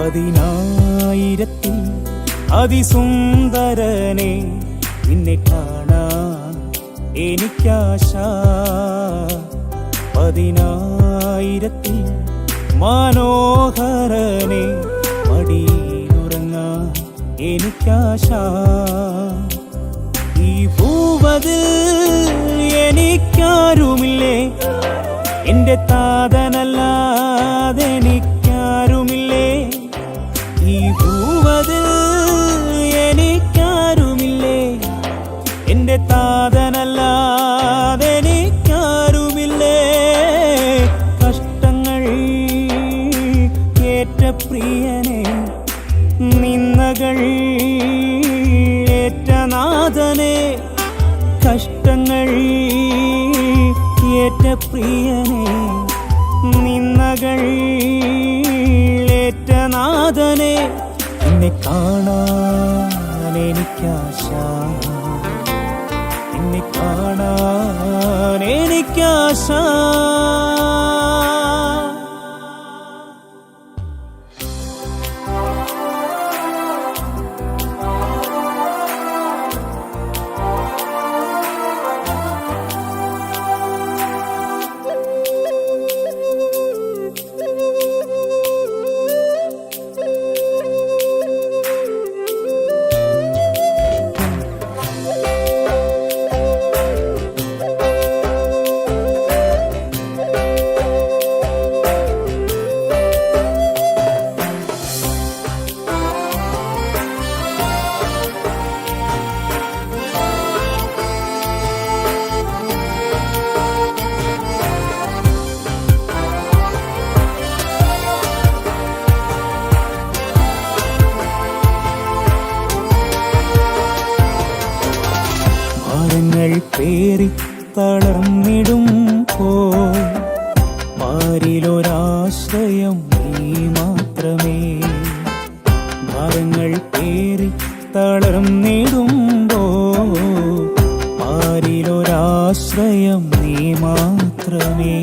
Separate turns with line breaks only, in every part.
പതിനായിരത്തിൽ അതിസുന്ദരനെ നിന്നെ കാണാൻ എനിക്കാശ. പതിനായിരത്തിൽ മനോഹരനെ മടിയിലുറങ്ങാൻ എനിക്കാശ. ഈ ഭൂവതിൽ എനിക്കാരുമില്ലേ? എന്റെ താതനല്ലാതെ പ്രിയനെ നിന്നകൾ ഏറ്റനാഥനെ കഷ്ടങ്ങൾ ഏറ്റ പ്രിയനെ നിന്നകൾ ഏറ്റനാഥനെ എന്നെ കാണാൻ എനിക്കാശ. എന്നെ കാണാൻ എനിക്കാശ. പേറി തളർന്നിടും പോ പാരിലൊരാശ്രയം നീ മാത്രമേ. ഭാരങ്ങൾ പേറി തളർന്നിടുമ്പോ പാരിലൊരാശ്രയം നീ മാത്രമേ.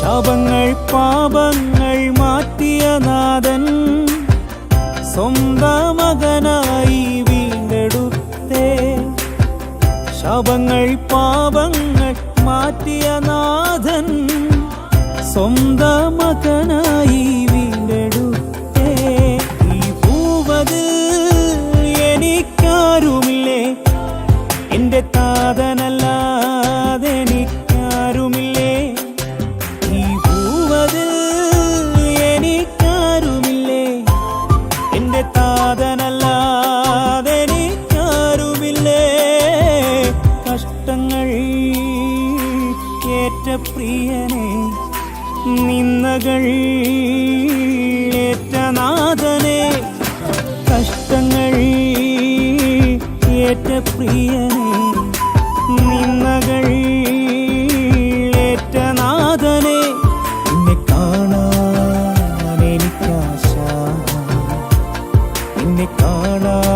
ശാപങ്ങൾ പാപങ്ങൾ പാപങ്ങൾ മാറ്റിയ നാഥൻ സ്വന്തം പ്രിയനേ നിന്നകൾ ഏറ്റനാഥനെ കഷ്ടങ്ങൾ ഏറ്റ പ്രിയനെ നിന്നകൾ ഏറ്റനാഥനെ നിന്നെ കാണാൻ എനിക്കാശ. നിന്നെ കാണാൻ